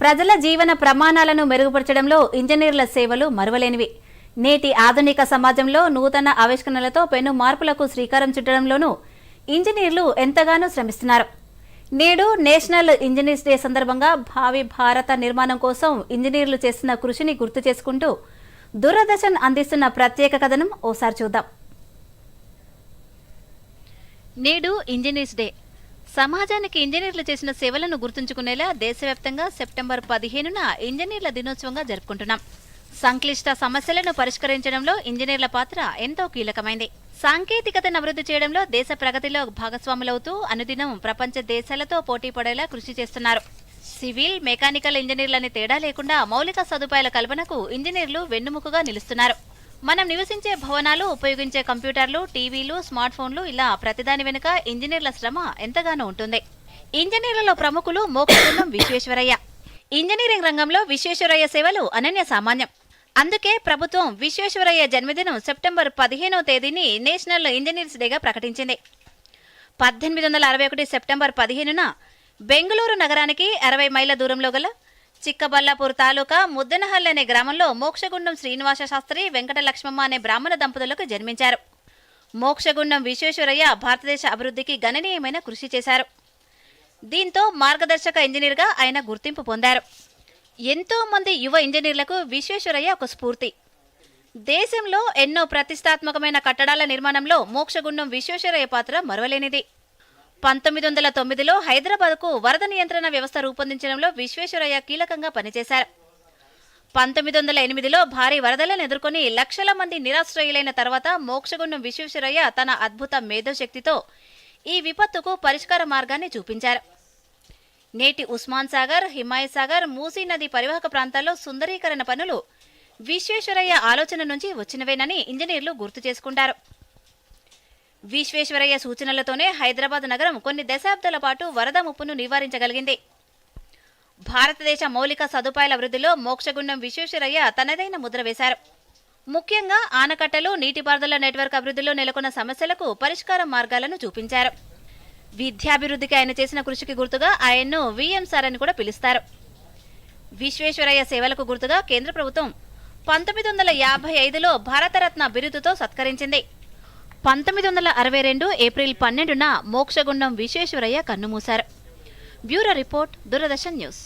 ప్రజల జీవన ప్రమాణాలను మెరుగుపరచడంలో ఇంజనీర్ల సేవలు మరువలేనివి. నేటి ఆధునిక సమాజంలో నూతన ఆవిష్కరణలతో పెను మార్పులకు శ్రీకారం చుట్టడంలోనూ ఇంజనీర్లు ఎంతగానో శ్రమిస్తున్నారు. నేడు నేషనల్ ఇంజనీర్స్ డే సందర్భంగా భావి భారత నిర్మాణం కోసం ఇంజనీర్లు చేస్తున్న కృషిని గుర్తు చేసుకుంటూ దూరదర్శన్ అందిస్తున్న ప్రత్యేక కథనం ఓసారి చూద్దాం. నేడు ఇంజనీర్స్ డే. సమాజానికి ఇంజనీర్లు చేసిన సేవలను గుర్తుంచుకునేలా దేశవ్యాప్తంగా సెప్టెంబర్ పదిహేనున ఇంజనీర్ల దినోత్సవంగా జరుపుకుంటున్నాం. సంక్లిష్ట సమస్యలను పరిష్కరించడంలో ఇంజనీర్ల పాత్ర ఎంతో కీలకమైంది. సాంకేతికతను అభివృద్ధి చేయడంలో దేశ ప్రగతిలో భాగస్వాములవుతూ అనుదినం ప్రపంచ దేశాలతో పోటీ పడేలా కృషి చేస్తున్నారు. సివిల్ మెకానికల్ ఇంజనీర్లని తేడా లేకుండా మౌలిక సదుపాయాల కల్పనకు ఇంజనీర్లు వెన్నుముకగా నిలుస్తున్నారు. మనం నివసించే భవనాలు ఉపయోగించే కంప్యూటర్లు టీవీలు స్మార్ట్ ఫోన్లు ఇలా ప్రతిదాని వెనుక ఇంజనీర్ల శ్రమ ఎంతగానో ఉంటుంది. ఇంజనీర్లలో ప్రముఖులు మోక్షగుండం విశ్వేశ్వరయ్య. ఇంజనీరింగ్ రంగంలో విశ్వేశ్వరయ్య సేవలు అనన్య సామాన్యం. అందుకే ప్రభుత్వం విశ్వేశ్వరయ్య జన్మదినం సెప్టెంబర్ పదిహేనవ తేదీని నేషనల్ ఇంజనీర్స్ డేగా ప్రకటించింది. పద్దెనిమిది వందల అరవై ఒకటి సెప్టెంబర్ పదిహేనున బెంగళూరు నగరానికి అరవై మైళ్ళ దూరంలో గల చిక్కబల్లాపూర్ తాలూకా ముద్దనహల్ అనే గ్రామంలో మోక్షగుండం శ్రీనివాస శాస్త్రి వెంకట లక్ష్మమ్మ అనే బ్రాహ్మణ దంపతులకు జన్మించారు. మోక్షగుండం విశ్వేశ్వరయ్య భారతదేశ అభివృద్ధికి గణనీయమైన కృషి చేశారు. దీంతో మార్గదర్శక ఇంజనీర్గా ఆయన గుర్తింపు పొందారు. ఎంతో మంది యువ ఇంజనీర్లకు విశ్వేశ్వరయ్య ఒక స్ఫూర్తి. దేశంలో ఎన్నో ప్రతిష్టాత్మకమైన కట్టడాల నిర్మాణంలో మోక్షగుండం విశ్వేశ్వరయ్య పాత్ర మరవలేనిది. పంతొమ్మిది వందల తొమ్మిదిలో హైదరాబాద్కు వరద నియంత్రణ వ్యవస్థ రూపొందించడంలో విశ్వేశ్వరయ్య కీలకంగా పనిచేశారు. పంతొమ్మిది వందల ఎనిమిదిలో భారీ వరదలను ఎదుర్కొని లక్షల మంది నిరాశ్రయులైన తర్వాత మోక్షగుండం విశ్వేశ్వరయ్య తన అద్భుత మేధోశక్తితో ఈ విపత్తుకు పరిష్కార మార్గాన్ని చూపించారు. నేటి ఉస్మాన్ సాగర్ హిమాయత్ సాగర్ మూసీ నది పరివాహక ప్రాంతాల్లో సుందరీకరణ పనులు విశ్వేశ్వరయ్య ఆలోచన నుంచి వచ్చినవేనని ఇంజనీర్లు గుర్తు చేసుకుంటారు. విశ్వేశ్వరయ్య సూచనలతోనే హైదరాబాద్ నగరం కొన్ని దశాబ్దాల పాటు వరద ముప్పును నివారించగలిగింది. భారతదేశ మౌలిక సదుపాయాల అభివృద్ధిలో మోక్షగుండం విశ్వేశ్వరయ్య తనదైన ముద్ర వేశారు. ముఖ్యంగా ఆనకట్టలు నీటిపారుదల నెట్వర్క్ అభివృద్ధిలో నెలకొన్న సమస్యలకు పరిష్కార మార్గాలను చూపించారు. విద్యాభివృద్ధికి ఆయన చేసిన కృషికి గుర్తుగా ఆయన్ను విఎం సార్ అని కూడా పిలుస్తారు. విశ్వేశ్వరయ్య సేవలకు గుర్తుగా కేంద్ర ప్రభుత్వం పంతొమ్మిది వందల యాభై ఐదులో భారతరత్న బిరుదుతో సత్కరించింది. పంతొమ్మిది వందల అరవై రెండు ఏప్రిల్ పన్నెండున మోక్షగుండం విశ్వేశ్వరయ్య కన్నుమూశారు. Bureau report Doordarshan news.